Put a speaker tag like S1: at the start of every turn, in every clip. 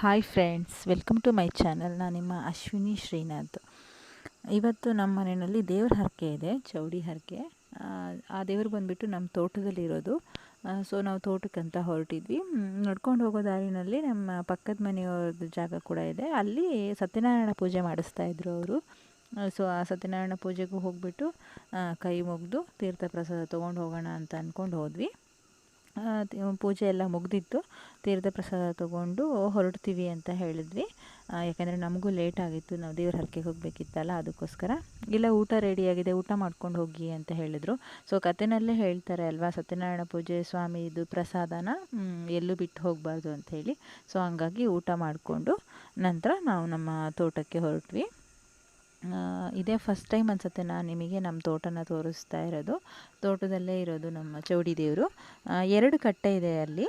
S1: Hi friends welcome to my channel ನಾನು ನಿಮ್ಮ ಅಶ್ವಿನಿ ಶ್ರೀನಾಥ್. ಇವತ್ತು ನಮ್ಮ ಮನೆಯಲ್ಲಿ ದೇವ್ರ ಹರಕೆ ಇದೆ, ಚೌಡಿ ಹರಕೆ. ಆ ದೇವ್ರು ಬಂದುಬಿಟ್ಟು ನಮ್ಮ ತೋಟದಲ್ಲಿರೋದು. ಸೊ ನಾವು ತೋಟಕ್ಕಂತ ಹೊರಟಿದ್ವಿ. ನಡ್ಕೊಂಡು ಹೋಗೋ ದಾರಿನಲ್ಲಿ ನಮ್ಮ ಪಕ್ಕದ ಮನೆಯವ್ರದ್ದು ಜಾಗ ಕೂಡ ಇದೆ. ಅಲ್ಲಿ ಸತ್ಯನಾರಾಯಣ ಪೂಜೆ ಮಾಡಿಸ್ತಾ ಇದ್ರು ಅವರು. ಸೊ ಆ ಸತ್ಯನಾರಾಯಣ ಪೂಜೆಗೂ ಹೋಗ್ಬಿಟ್ಟು ಕೈ ಮುಗಿದು ತೀರ್ಥ ಪ್ರಸಾದ ತೊಗೊಂಡು ಹೋಗೋಣ ಅಂತ ಅಂದ್ಕೊಂಡು ಹೋದ್ವಿ. ಪೂಜೆ ಎಲ್ಲ ಮುಗಿದಿತ್ತು. ತೀರ್ಥ ಪ್ರಸಾದ ತೊಗೊಂಡು ಹೊರಡ್ತೀವಿ ಅಂತ ಹೇಳಿದ್ವಿ. ಯಾಕಂದರೆ ನಮಗೂ ಲೇಟ್ ಆಗಿತ್ತು. ನಾವು ದೇವ್ರ ಹರಕೆಗೆ ಹೋಗಬೇಕಿತ್ತಲ್ಲ, ಅದಕ್ಕೋಸ್ಕರ. ಇಲ್ಲ, ಊಟ ರೆಡಿಯಾಗಿದೆ ಊಟ ಮಾಡ್ಕೊಂಡು ಹೋಗಿ ಅಂತ ಹೇಳಿದರು. ಸೊ ಕಥೆನಲ್ಲೇ ಹೇಳ್ತಾರೆ ಅಲ್ವಾ, ಸತ್ಯನಾರಾಯಣ ಪೂಜೆ ಸ್ವಾಮಿ ಇದು ಪ್ರಸಾದನ ಎಲ್ಲೂ ಬಿಟ್ಟು ಹೋಗಬಾರ್ದು ಅಂಥೇಳಿ ಸೊ ಹಂಗಾಗಿ ಊಟ ಮಾಡಿಕೊಂಡು ನಂತರ ನಾವು ನಮ್ಮ ತೋಟಕ್ಕೆ ಹೊರಟ್ವಿ. ಇದೇ ಫಸ್ಟ್ ಟೈಮ್ ಅನ್ಸುತ್ತೆ ನಾನು ನಿಮಗೆ ನಮ್ಮ ತೋಟನ ತೋರಿಸ್ತಾ ಇರೋದು. ತೋಟದಲ್ಲೇ ಇರೋದು ನಮ್ಮ ಚೌಡಿ ದೇವರು. ಎರಡು ಕಟ್ಟೆ ಇದೆ ಅಲ್ಲಿ.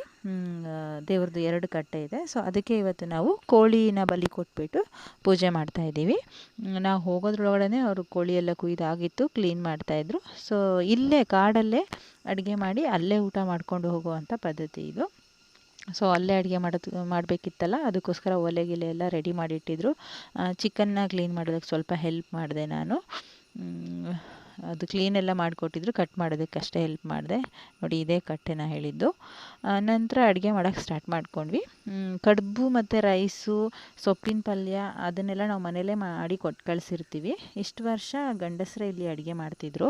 S1: ದೇವ್ರದ್ದು ಎರಡು ಕಟ್ಟೆ ಇದೆ. ಸೊ ಅದಕ್ಕೆ ಇವತ್ತು ನಾವು ಕೋಳಿನ ಬಲಿ ಕೊಟ್ಬಿಟ್ಟು ಪೂಜೆ ಮಾಡ್ತಾ ಇದ್ದೀವಿ. ನಾವು ಹೋಗೋದ್ರೊಳಗಡೆ ಅವರು ಕೋಳಿ ಎಲ್ಲ ಕುಯ್ದಾಗಿತ್ತು ಕ್ಲೀನ್ ಮಾಡ್ತಾಯಿದ್ರು ಸೊ ಇಲ್ಲೇ ಕಾಡಲ್ಲೇ ಅಡುಗೆ ಮಾಡಿ ಅಲ್ಲೇ ಊಟ ಮಾಡ್ಕೊಂಡು ಹೋಗುವಂಥ ಪದ್ಧತಿ ಇದು. ಸೊ ಅಲ್ಲೇ ಅಡುಗೆ ಮಾಡೋದು, ಮಾಡಬೇಕಿತ್ತಲ್ಲ, ಅದಕ್ಕೋಸ್ಕರ ಒಲೆ ಗಿಲೆ ಎಲ್ಲ ರೆಡಿ ಮಾಡಿಟ್ಟಿದ್ರು. ಚಿಕನ್ನ ಕ್ಲೀನ್ ಮಾಡೋದಕ್ಕೆ ಸ್ವಲ್ಪ ಹೆಲ್ಪ್ ಮಾಡಿದೆ ನಾನು. ಅದು ಕ್ಲೀನೆಲ್ಲ ಮಾಡಿಕೊಟ್ಟಿದ್ರು ಕಟ್ ಮಾಡೋದಕ್ಕೆ ಅಷ್ಟೇ ಹೆಲ್ಪ್ ಮಾಡಿದೆ. ನೋಡಿ ಇದೇ ಕಟ್ಟೆನ ಹೇಳಿದ್ದು. ನಂತರ ಅಡುಗೆ ಮಾಡೋಕ್ಕೆ ಸ್ಟಾರ್ಟ್ ಮಾಡ್ಕೊಂಡ್ವಿ. ಕಡುಬು ಮತ್ತು ರೈಸು ಸೊಪ್ಪಿನ ಪಲ್ಯ ಅದನ್ನೆಲ್ಲ ನಾವು ಮನೇಲೇ ಮಾಡಿ ಕೊಟ್ಟು ಕಳಿಸಿರ್ತೀವಿ. ಇಷ್ಟು ವರ್ಷ ಗಂಡಸರೇ ಇಲ್ಲಿ ಅಡುಗೆ ಮಾಡ್ತಿದ್ರು.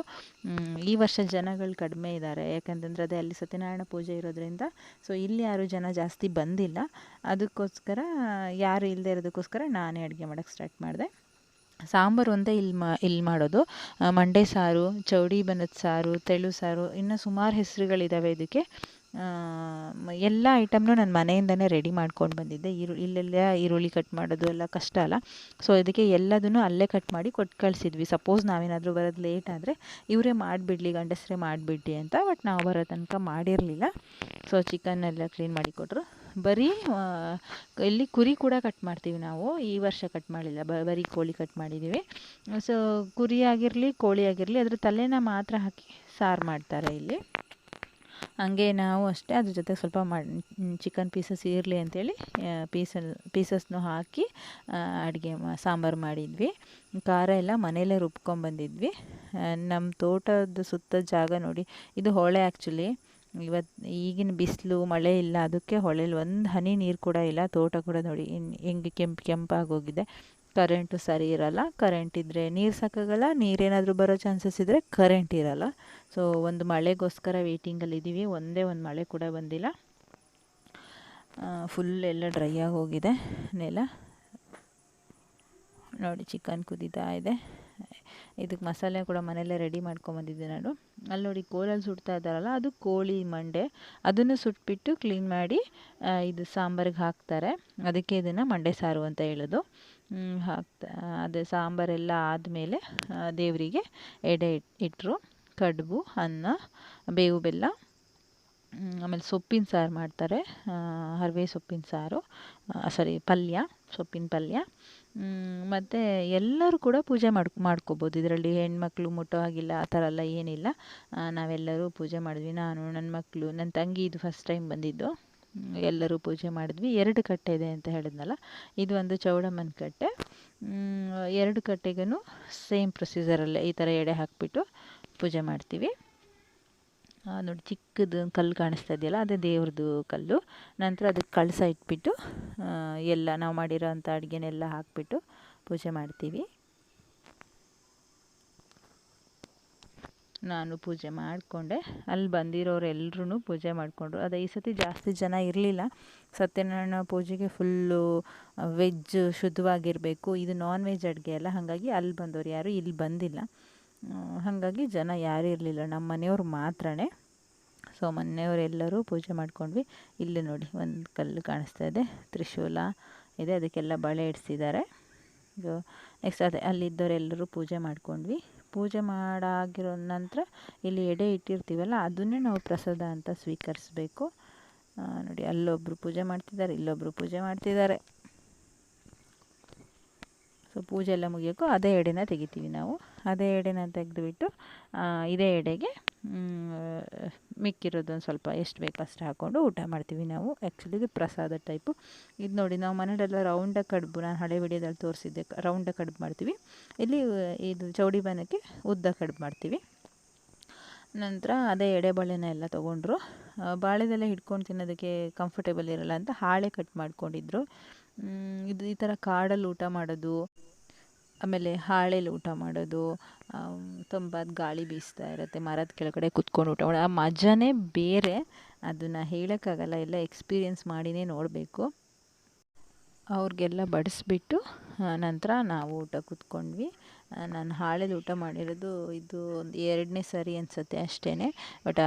S1: ಈ ವರ್ಷ ಜನಗಳು ಕಡಿಮೆ ಇದ್ದಾರೆ ಯಾಕಂತಂದರೆ ಅದೇ ಅಲ್ಲಿ ಸತ್ಯನಾರಾಯಣ ಪೂಜೆ ಇರೋದ್ರಿಂದ ಸೊ ಇಲ್ಲಿ ಯಾರು ಜನ ಜಾಸ್ತಿ ಬಂದಿಲ್ಲ. ಅದಕ್ಕೋಸ್ಕರ, ಯಾರು ಇಲ್ಲದೆ ಇರೋದಕ್ಕೋಸ್ಕರ ನಾನೇ ಅಡುಗೆ ಮಾಡೋಕ್ಕೆ ಸ್ಟಾರ್ಟ್ ಮಾಡಿದೆ. ಸಾಂಬಾರು ಒಂದೇ ಇಲ್ಲಿ ಮಾ ಇಲ್ಲಿ ಮಾಡೋದು. ಮಂಡೆ ಸಾರು, ಚೌಡಿ ಬನದ ಸಾರು, ತೆಳು ಸಾರು, ಇನ್ನು ಸುಮಾರು ಹೆಸರುಗಳಿದ್ದಾವೆ ಇದಕ್ಕೆ. ಎಲ್ಲ ಐಟಮ್ನು ನಾನು ಮನೆಯಿಂದನೇ ರೆಡಿ ಮಾಡ್ಕೊಂಡು ಬಂದಿದ್ದೆ. ಈರು ಇಲ್ಲೆಲ್ಲ ಈರುಳ್ಳಿ ಕಟ್ ಮಾಡೋದು ಎಲ್ಲ ಕಷ್ಟ ಅಲ್ಲ. ಸೊ, ಇದಕ್ಕೆ ಎಲ್ಲದನ್ನು ಅಲ್ಲೇ ಕಟ್ ಮಾಡಿ ಕೊಟ್ಟು ಕಳಿಸಿದ್ವಿ. ಸಪೋಸ್ ನಾವೇನಾದರೂ ಬರೋದು ಲೇಟ್ ಆದರೆ, ಇವರೇ ಮಾಡಿಬಿಡ್ಲಿ, ಗಂಡಸರೇ ಮಾಡಿಬಿಡ್ಲಿ ಅಂತ ಬಟ್ ನಾವು ಬರೋ ತನಕ ಮಾಡಿರಲಿಲ್ಲ. ಸೊ ಚಿಕನ್ ಕ್ಲೀನ್ ಮಾಡಿ ಕೊಟ್ಟರು ಬರೀ ಇಲ್ಲಿ ಕುರಿ ಕೂಡ ಕಟ್ ಮಾಡ್ತೀವಿ ನಾವು. ಈ ವರ್ಷ ಕಟ್ ಮಾಡಿಲ್ಲ ಬರೀ ಕೋಳಿ ಕಟ್ ಮಾಡಿದ್ದೀವಿ ಸೊ ಕುರಿ ಆಗಿರಲಿ, ಕೋಳಿ ಆಗಿರಲಿ, ಅದ್ರ ತಲೆನ ಮಾತ್ರ ಹಾಕಿ ಸಾರು ಮಾಡ್ತಾರೆ ಇಲ್ಲಿ. ಹಂಗೆ ನಾವು ಅಷ್ಟೇ, ಅದ್ರ ಜೊತೆ ಸ್ವಲ್ಪ ಮಾಡಿ ಚಿಕನ್ ಪೀಸಸ್ ಇರಲಿ ಅಂತೇಳಿ ಪೀಸಸ್ ಪೀಸಸ್ನು ಹಾಕಿ ಅಡುಗೆ ಸಾಂಬಾರು ಮಾಡಿದ್ವಿ. ಖಾರ ಎಲ್ಲ ಮನೆಯಲ್ಲೇ ರುಬ್ಕೊಂಬಂದಿದ್ವಿ ನಮ್ಮ ತೋಟದ ಸುತ್ತ ಜಾಗ ನೋಡಿ, ಇದು ಹೊಳೆ ಆ್ಯಕ್ಚುಲಿ ಇವತ್ತು ಈಗಿನ ಬಿಸಿಲು, ಮಳೆ ಇಲ್ಲ, ಅದಕ್ಕೆ ಹೊಳೆಲಿ ಒಂದು ಹನಿ ನೀರು ಕೂಡ ಇಲ್ಲ, ತೋಟ ಕೂಡ ನೋಡಿ ಹೆಂಗೆ ಕೆಂಪು ಕೆಂಪಾಗೋಗಿದೆ. ಕರೆಂಟು ಸರಿ ಇರಲ್ಲ, ಕರೆಂಟ್ ಇದ್ದರೆ ನೀರು ಸಾಕಾಗಲ್ಲ ನೀರೇನಾದರೂ ಬರೋ ಚಾನ್ಸಸ್ ಇದ್ದರೆ ಕರೆಂಟ್ ಇರಲ್ಲ. ಸೊ ಒಂದು ಮಳೆಗೋಸ್ಕರ ವೇಟಿಂಗಲ್ಲಿದ್ದೀವಿ ಒಂದೇ ಒಂದು ಮಳೆ ಕೂಡ ಬಂದಿಲ್ಲ. ಫುಲ್ ಎಲ್ಲ ಡ್ರೈ ಆಗಿ ಹೋಗಿದೆ ನೆಲ. ನೋಡಿ ಚಿಕನ್ ಕುದೀತಾ ಇದೆ. ಇದಕ್ಕೆ ಮಸಾಲೆ ಕೂಡ ಮನೆಯಲ್ಲೇ ರೆಡಿ ಮಾಡ್ಕೊಂಬಂದಿದ್ದೆ ನಾನು. ಅಲ್ಲಿ ನೋಡಿ ಕೋಲಲ್ಲಿ ಸುಡ್ತಾ ಇದ್ದಾರಲ್ಲ, ಅದು ಕೋಳಿ ಮಂಡೆ. ಅದನ್ನು ಸುಟ್ಬಿಟ್ಟು ಕ್ಲೀನ್ ಮಾಡಿ ಇದು ಸಾಂಬಾರಿಗೆ ಹಾಕ್ತಾರೆ. ಅದಕ್ಕೆ ಇದನ್ನು ಮಂಡೆ ಸಾರು ಅಂತ ಹೇಳೋದು. ಹಾಕ್ತಾ ಅದೇ ಸಾಂಬಾರೆಲ್ಲ ಆದಮೇಲೆ ದೇವರಿಗೆ ಎಡೆ ಇಟ್ಟರು ಕಡುಬು, ಅನ್ನ, ಬೇವು ಬೆಲ್ಲ ಆಮೇಲೆ ಸೊಪ್ಪಿನ ಸಾರು ಮಾಡ್ತಾರೆ. ಹರವೆ ಸೊಪ್ಪಿನ ಸಾರು ಸಾರಿ ಪಲ್ಯ, ಸೊಪ್ಪಿನ ಪಲ್ಯ. ಮತ್ತು ಎಲ್ಲರೂ ಕೂಡ ಪೂಜೆ ಮಾಡಿ ಮಾಡ್ಕೋಬೋದು. ಇದರಲ್ಲಿ ಹೆಣ್ಮಕ್ಳು ಮುಟ್ಟೋ ಹಾಗಿಲ್ಲ ಆ ಥರ ಎಲ್ಲ ಏನಿಲ್ಲ. ನಾವೆಲ್ಲರೂ ಪೂಜೆ ಮಾಡಿದ್ವಿ. ನಾನು ನನ್ನ ಮಕ್ಕಳು ನನ್ನ ತಂಗಿ ಇದು ಫಸ್ಟ್ ಟೈಮ್ ಬಂದಿದ್ದು. ಎಲ್ಲರೂ ಪೂಜೆ ಮಾಡಿದ್ವಿ. ಎರಡು ಕಟ್ಟೆ ಇದೆ ಅಂತ ಹೇಳಿದ್ನಲ್ಲ, ಇದು ಒಂದು ಚೌಡಮ್ಮನ ಕಟ್ಟೆ. ಎರಡು ಕಟ್ಟೆಗೂ ಸೇಮ್ ಪ್ರೊಸೀಜರಲ್ಲೇ ಈ ಥರ ಎಡೆ ಹಾಕಿಬಿಟ್ಟು ಪೂಜೆ ಮಾಡ್ತೀವಿ. ನೋಡಿ, ಚಿಕ್ಕದು ಕಲ್ಲು ಕಾಣಿಸ್ತಾ ಇದೆಯಲ್ಲ, ಅದೇ ದೇವ್ರದ್ದು ಕಲ್ಲು. ನಂತರ ಅದಕ್ಕೆ ಕಳಸ ಇಟ್ಬಿಟ್ಟು ಎಲ್ಲ ನಾವು ಮಾಡಿರೋ ಅಂಥ ಅಡುಗೆನೆಲ್ಲ ಹಾಕಿಬಿಟ್ಟು ಪೂಜೆ ಮಾಡ್ತೀವಿ. ನಾನು ಪೂಜೆ ಮಾಡಿಕೊಂಡೆ. ಅಲ್ಲಿ ಬಂದಿರೋರೆಲ್ಲರೂ ಪೂಜೆ ಮಾಡಿಕೊಂಡ್ರು. ಅದೇ ಈ ಸತಿ ಜಾಸ್ತಿ ಜನ ಇರಲಿಲ್ಲ. ಸತ್ಯನಾರಾಯಣ ಪೂಜೆಗೆ ಫುಲ್ಲು ವೆಜ್ ಶುದ್ಧವಾಗಿರಬೇಕು. ಇದು ನಾನ್ ವೆಜ್ ಅಡುಗೆ ಅಲ್ಲ. ಹಾಗಾಗಿ ಅಲ್ಲಿ ಬಂದವರು ಯಾರು ಇಲ್ಲಿ ಬಂದಿಲ್ಲ. ಹಾಗಾಗಿ ಜನ ಯಾರೂ ಇರಲಿಲ್ಲ. ನಮ್ಮ ಮನೆಯವ್ರು ಮಾತ್ರನೇ. ಸೊ ಮನೆಯವರೆಲ್ಲರೂ ಪೂಜೆ ಮಾಡ್ಕೊಂಡ್ವಿ. ಇಲ್ಲಿ ನೋಡಿ, ಒಂದು ಕಲ್ಲು ಕಾಣಿಸ್ತಾ ಇದೆ. ತ್ರಿಶೂಲ ಇದೆ. ಅದಕ್ಕೆಲ್ಲ ಬಳೆ ಇಡಿಸಿದ್ದಾರೆ. ನೆಕ್ಸ್ಟ್ ಅದೇ, ಅಲ್ಲಿದ್ದವರೆಲ್ಲರೂ ಪೂಜೆ ಮಾಡ್ಕೊಂಡ್ವಿ. ಪೂಜೆ ಮಾಡಾಗಿರೋ ನಂತರ ಇಲ್ಲಿ ಎಡೆ ಇಟ್ಟಿರ್ತೀವಲ್ಲ, ಅದನ್ನೇ ನಾವು ಪ್ರಸಾದ ಅಂತ ಸ್ವೀಕರಿಸ್ಬೇಕು. ನೋಡಿ ಅಲ್ಲೊಬ್ಬರು ಪೂಜೆ ಮಾಡ್ತಿದ್ದಾರೆ ಇಲ್ಲೊಬ್ಬರು ಪೂಜೆ ಮಾಡ್ತಿದ್ದಾರೆ. ಸೊ ಪೂಜೆ ಎಲ್ಲ ಮುಗಿಯೋಕ್ಕೂ ಅದೇ ಎಡೆನ ತೆಗಿತೀವಿ ನಾವು. ಅದೇ ಎಡೆನ ತೆಗೆದುಬಿಟ್ಟು ಇದೇ ಎಡೆಗೆ ಮಿಕ್ಕಿರೋದೊಂದು ಸ್ವಲ್ಪ ಎಷ್ಟು ಬೇಕು ಅಷ್ಟು ಹಾಕ್ಕೊಂಡು ಊಟ ಮಾಡ್ತೀವಿ ನಾವು. ಆ್ಯಕ್ಚುಲಿ ಇದು ಪ್ರಸಾದ ಟೈಪು ಇದು ನೋಡಿ ನಾವು ಮನೆಯಲ್ಲೆಲ್ಲ ರೌಂಡಾಗಿ ಕಡುಬು, ನಾನು ಹಳೆ ವಿಡಿಯೋದಲ್ಲಿ ತೋರಿಸಿದ್ದೆ ರೌಂಡಾಗಿ ಕಡುಬು ಮಾಡ್ತೀವಿ. ಇಲ್ಲಿ, ಇದು ಚೌಡಿ ಬಾನಕ್ಕೆ ಉದ್ದ ಕಡುಬು ಮಾಡ್ತೀವಿ. ನಂತರ ಅದೇ ಎಡೆ ಬಾಳೆನ ಎಲ್ಲ ತೊಗೊಂಡ್ರು. ಬಾಳೆದೆಲ್ಲ ಹಿಡ್ಕೊಂಡು ತಿನ್ನೋದಕ್ಕೆ ಕಂಫರ್ಟೇಬಲ್ ಇರಲ್ಲ ಅಂತ ಹಾಳೆ ಕಟ್ ಮಾಡ್ಕೊಂಡಿದ್ರು. ಇದು ಈ ಥರ ಕಾಡಲ್ಲಿ ಊಟ ಮಾಡೋದು, ಆಮೇಲೆ ಹಾಳೆಲಿ ಊಟ ಮಾಡೋದು ತಂಪಾದ ಗಾಳಿ ಬೀಸ್ತಾ ಇರುತ್ತೆ, ಮರದ ಕೆಳಗಡೆ ಕುತ್ಕೊಂಡು ಊಟ ಮಾಡೋದು ಆ ಮಜಾನೇ ಬೇರೆ. ಅದನ್ನು ಹೇಳೋಕ್ಕಾಗಲ್ಲ, ಎಲ್ಲ ಎಕ್ಸ್ಪೀರಿಯೆನ್ಸ್ ಮಾಡಿನೇ ನೋಡಬೇಕು. ಅವ್ರಿಗೆಲ್ಲ ಬಡಿಸ್ಬಿಟ್ಟು ನಂತರ ನಾವು ಊಟ ಕೂತ್ಕೊಂಡ್ವಿ. ನಾನು ಹಾಳೆದು ಊಟ ಮಾಡಿರೋದು ಇದು ಒಂದು ಎರಡನೇ ಸರಿ ಅನಿಸುತ್ತೆ ಅಷ್ಟೇ ಬಟ್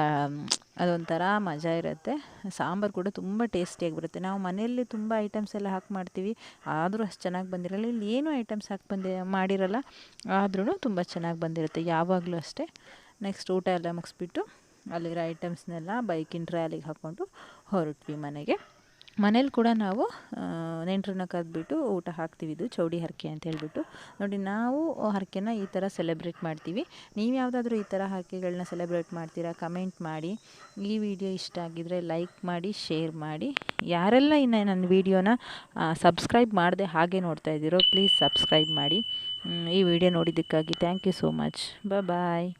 S1: ಅದೊಂಥರ ಮಜಾ ಇರುತ್ತೆ. ಸಾಂಬಾರು ಕೂಡ ತುಂಬ ಟೇಸ್ಟಿಯಾಗಿ ಬರುತ್ತೆ ನಾವು ಮನೆಯಲ್ಲಿ ತುಂಬ ಐಟಮ್ಸ್ ಎಲ್ಲ ಹಾಕಿ ಮಾಡ್ತೀವಿ. ಆದರೂ ಅಷ್ಟು ಚೆನ್ನಾಗಿ ಬಂದಿರಲ್ಲ. ಇಲ್ಲಿ ಏನೂ ಐಟಮ್ಸ್ ಹಾಕಿ ಬಂದಿ, ಮಾಡಿರಲ್ಲ ಆದ್ರೂ ತುಂಬ ಚೆನ್ನಾಗಿ ಬಂದಿರುತ್ತೆ. ಯಾವಾಗಲೂ ಅಷ್ಟೇ. ನೆಕ್ಸ್ಟ್ ಊಟ ಎಲ್ಲ ಮುಗಿಸ್ಬಿಟ್ಟು ಅಲ್ಲಿರೋ ಐಟಮ್ಸ್ನೆಲ್ಲ ಬೈಕಿನ ಟ್ರಾಲಿಗೆ ಹಾಕ್ಕೊಂಡು ಹೊರಟ್ವಿ ಮನೆಗೆ. ಮನೇಲಿ ಕೂಡ ನಾವು ನೆಂಟರನ್ನ ಕರೆದ್ಬಿಟ್ಟು ಊಟ ಹಾಕ್ತೀವಿ. ಇದು ಚೌಡಿ ಹರಕೆ ಅಂತ ಹೇಳ್ಬಿಟ್ಟು. ನೋಡಿ, ನಾವು ಹರಕೆನ ಈ ಥರ ಸೆಲೆಬ್ರೇಟ್ ಮಾಡ್ತೀವಿ. ನೀವು ಯಾವುದಾದ್ರೂ ಈ ಥರ ಹರಕೆಗಳನ್ನ ಸೆಲೆಬ್ರೇಟ್ ಮಾಡ್ತೀರಾ ಕಮೆಂಟ್ ಮಾಡಿ. ಈ ವಿಡಿಯೋ ಇಷ್ಟ ಆಗಿದರೆ ಲೈಕ್ ಮಾಡಿ ಶೇರ್ ಮಾಡಿ. ಯಾರೆಲ್ಲ ಇನ್ನು ನನ್ನ ವಿಡಿಯೋನ ಸಬ್ಸ್ಕ್ರೈಬ್ ಮಾಡದೆ ಹಾಗೆ ನೋಡ್ತಾ ಇದ್ದೀರೋ ಪ್ಲೀಸ್ ಸಬ್ಸ್ಕ್ರೈಬ್ ಮಾಡಿ. ಈ video ನೋಡಿದ್ದಕ್ಕಾಗಿ thank you so much bye